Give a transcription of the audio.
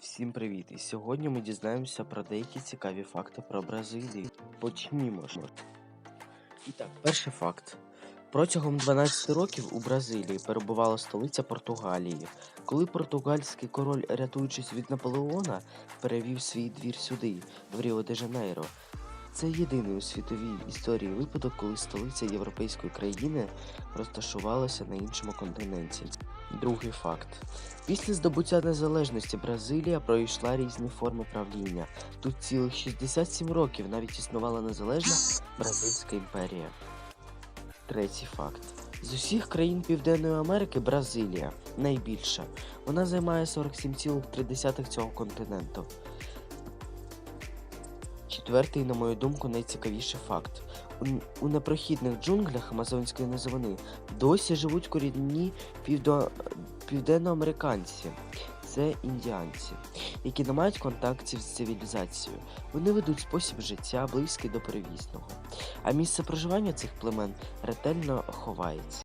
Всім привіт! І сьогодні ми дізнаємося про деякі цікаві факти про Бразилію. Почнімо ж. І так, перший факт. Протягом 12 років у Бразилії перебувала столиця Португалії. Коли португальський король, рятуючись від Наполеона, перевів свій двір сюди, в Ріо де Жанейро. Це єдиний у світовій історії випадок, коли столиця європейської країни розташувалася на іншому континенті. Другий факт. Після здобуття незалежності Бразилія пройшла різні форми правління. Тут цілих 67 років навіть існувала незалежна Бразильська імперія. Третій факт. З усіх країн Південної Америки Бразилія найбільша. Вона займає 47,3 цього континенту. Четвертий, на мою думку, найцікавіший факт. У, непрохідних джунглях Амазонської низовини досі живуть корінні півдо... південноамериканці. Це індіанці, які не мають контактів з цивілізацією. Вони ведуть спосіб життя близький до перевісного, а місце проживання цих племен ретельно ховається.